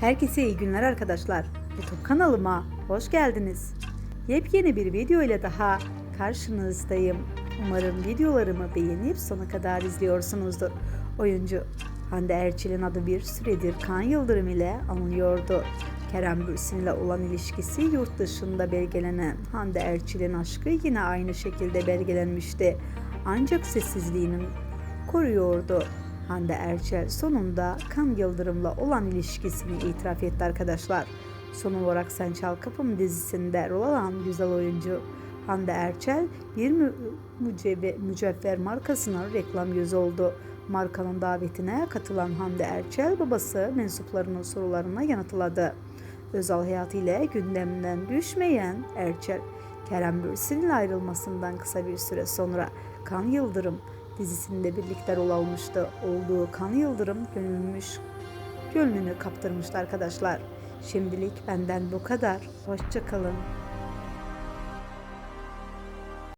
Herkese iyi günler arkadaşlar. YouTube kanalıma hoş geldiniz. Yepyeni bir video ile daha karşınızdayım. Umarım videolarımı beğenip sona kadar izliyorsunuzdur. Oyuncu Hande Erçel'in adı bir süredir Kan Yıldırım ile anılıyordu. Kerem Bürsin ile olan ilişkisi yurt dışında belgelenen Hande Erçel'in aşkı yine aynı şekilde belgelenmişti. Ancak sessizliğini koruyordu. Hande Erçel sonunda Kan Yıldırım'la olan ilişkisini itiraf etti arkadaşlar. Son olarak Sen Çal Kapım dizisinde rol alan güzel oyuncu Hande Erçel bir mü- mücevher markasının reklam yüzü oldu. Markanın davetine katılan Hande Erçel babası mensuplarının sorularına yanıtladı. Özel hayatıyla gündemden düşmeyen Erçel, Kerem Bürsin ile ayrılmasından kısa bir süre sonra Kan Yıldırım dizisinde birlikte rol almıştı. Olduğu Kan Yıldırım gönülmüş, gönlünü kaptırmıştı arkadaşlar. Şimdilik benden bu kadar. Hoşçakalın.